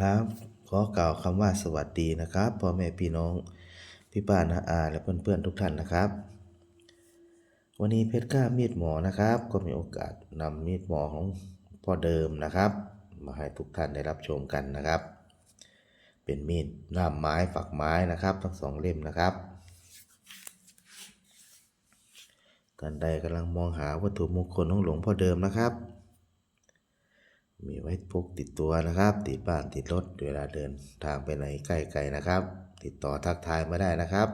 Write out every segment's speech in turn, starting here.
ครับ ขอกล่าวคำว่าสวัสดีนะครับพ่อแม่พี่น้องพี่ป้านาอาและเพื่อนๆทุกท่านนะครับ วันนี้เพชรกล้ามีดหมอนะครับ ก็มีโอกาสนำมีดหมอของพ่อเดิมนะครับ มาให้ทุกท่านได้รับชมกันนะครับ เป็นมีดด้ามไม้ฝักไม้นะครับ ทั้งสองเล่มนะครับท่านใดกำลังมองหาวัตถุมงคลของหลวงพ่อเดิมนะครับ มีไว้พกติดตัวนะครับ ติดบ้านติดรถเวลาเดินทางไปไหนใกล้ๆนะครับ ติดต่อทักทายมาได้นะครับ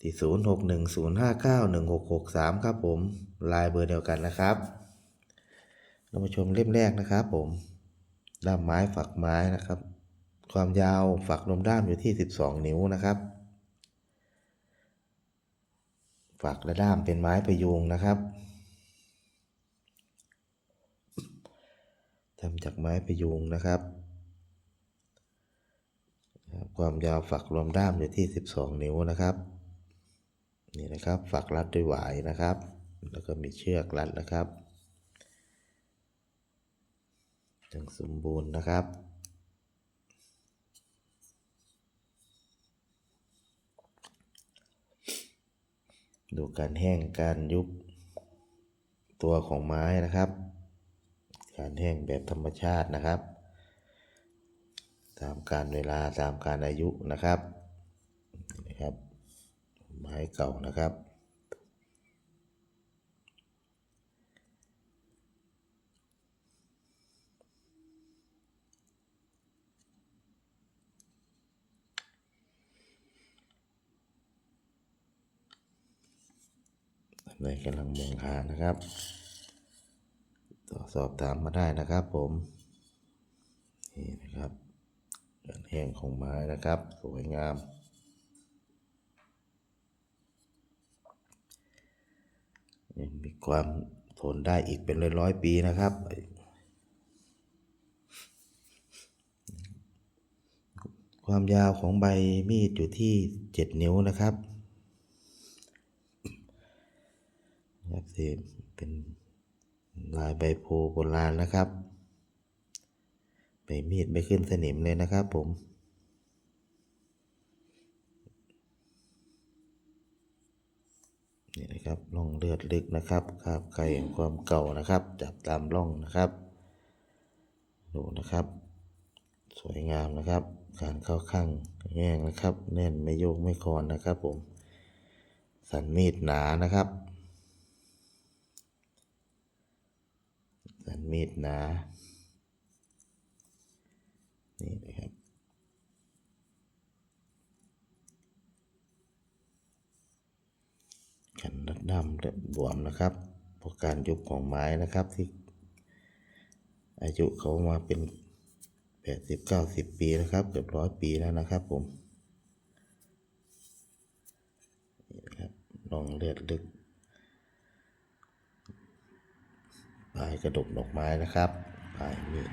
ที่ 0 6 1 0 5 9 1 6 6 3 ครับผมลายเบอร์เดียวกันนะครับเรามาชมเล่มแรกนะครับผมด้ามไม้ฝักไม้นะครับ ความยาวฝักลมด้ามอยู่ที่ 12 นิ้วนะครับ ฝักและด้ามเป็นไม้ประยุงนะครับ ทำจากไม้ประยุงนะครับ ความยาวฝักรวมด้ามอยู่ที่ 12 นิ้วนะครับ นี่นะครับฝักรัดด้วยหวายนะครับ แล้วก็มีเชือกรัดนะครับยังสมบูรณ์นะครับดูการแห้งการยุบตัวของไม้นะครับ การแห้งแบบธรรมชาตินะครับ ตามการเวลาตามการอายุนะครับนะครับ ไม้เก่านะครับในกำลังมองหานะครับ สอบถามมาได้นะครับผมนี่นะครับการแห้งของไม้นะครับ สวยงาม ยังมีความทนได้อีกเป็นร้อยๆปีนะครับความยาวของใบมีดอยู่ที่ 7 นิ้วนะครับนะครับเป็น ลายใบโพโบราณนะครับ ใบมีดไม่ขึ้นสนิมเลยนะครับผมนี่นะครับร่องเลือดลึกนะครับคราบไก่ความเก่านะครับ จับตามร่องนะครับดูนะครับ สวยงามนะครับ การเข้าข้างแง่งนะครับ แน่นไม่โยกไม่คลอนนะครับผม สันมีดหนานะครับ สัน มีดหนานี่นะครับขันรัดดำและบวมนะครับเพราะการยุบของไม้นะครับที่ อายุเขามาเป็นแปดสิบเก้าสิบปีนะครับ เกือบร้อยปีแล้วนะครับผมนี่นะครับลองเลือดลึก ปลายกระดกดอกไม้นะครับปลายมีด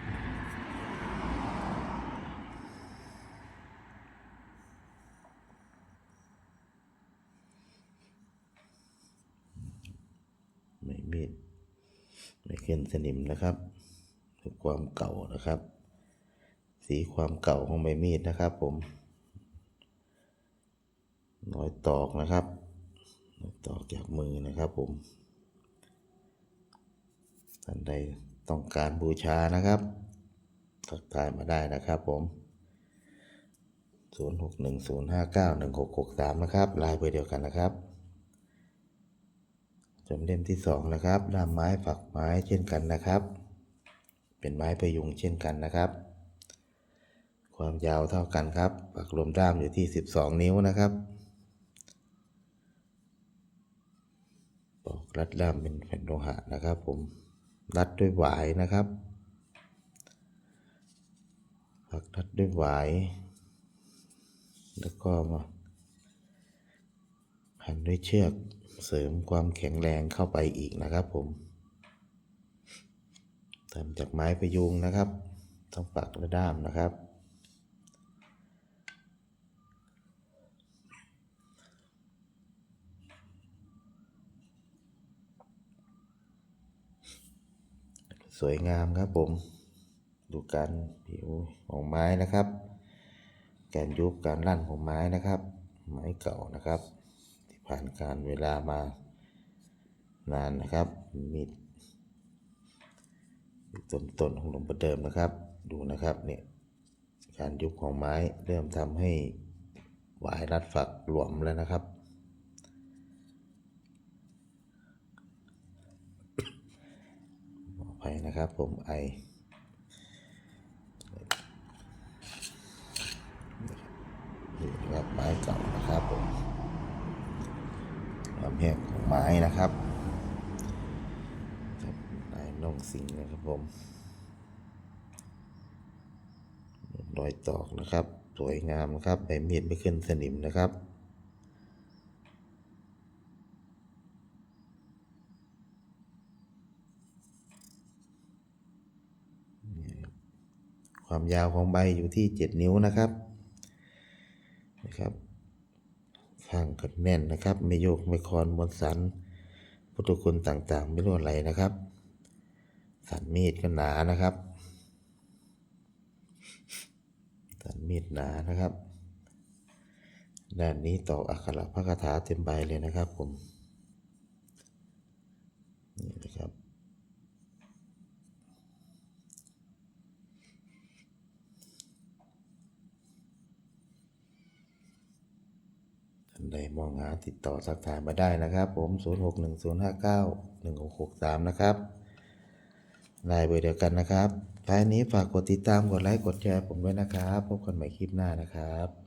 ไม่มีดไม่ขึ้นสนิมนะครับคือความเก่านะครับ สีความเก่าของใบมีดนะครับ ผมรอยตอกนะครับรอยตอกจากมือนะครับผม ท่านใดต้องการบูชานะครับทักทายมาได้นะครับผม 0610591663 นะครับลายเบอร์เดียวกันนะครับจำเล่มที่สองนะครับด้ามไม้ฝักไม้เช่นกันนะครับ เป็นไม้ประยุงเช่นกันนะครับ ความยาวเท่ากันครับ ปักลมด้ามอยู่ที่ 12 นิ้วนะครับปอกรัดด้ามเป็นแผ่นโลหะนะครับผม รัดด้วยหวายนะครับปักรัดด้วยหวาย แล้วก็มาพันด้วยเชือกเสริมความแข็งแรงเข้าไปอีกนะครับผมทำจากไม้ประยุงนะครับ ต้องปักและด้ามนะครับ สวยงามครับผม ดูการผิวของไม้นะครับการยุบการลั่นของไม้นะครับ ไม้เก่านะครับ ที่ผ่านการเวลามานานนะครับมีต้นต้นของหลวงประเดิมนะครับ ดูนะครับเนี่ยการยุบของไม้เริ่มทำให้หวายรัดฝักหลวมแล้วนะครับ ขออภัยนะครับผมไอนี่นะครับไม้เก่านะครับผมความแห้งของไม้นะครับครับลายน่องสิงนะครับผมรอยตอกนะครับ สวยงามนะครับใบมีดไม่ขึ้นสนิมนะครับ ความยาวของใบอยู่ที่ 7 นิ้วนะครับนะครับข้างก็แน่นนะครับ ไม่โยกไม่คลอนบนสันพุทธคุณต่างๆ ไม่รู้อะไรนะครับ สันมีดก็หนานะครับ สันมีดหนานะครับ ด้านนี้ตอกอักขระพระคาถาเต็มใบเลยนะครับผม นี่นะครับ ท่าน ใดมองหาติดต่อสักถามมาได้นะครับ ผม 0610591663 นะครับลายเบอร์เดียวกันนะครับท้ายนี้ฝากกดติดตาม กดไลค์ กดแชร์ผมด้วยนะครับ พบกันใหม่คลิปหน้านะครับ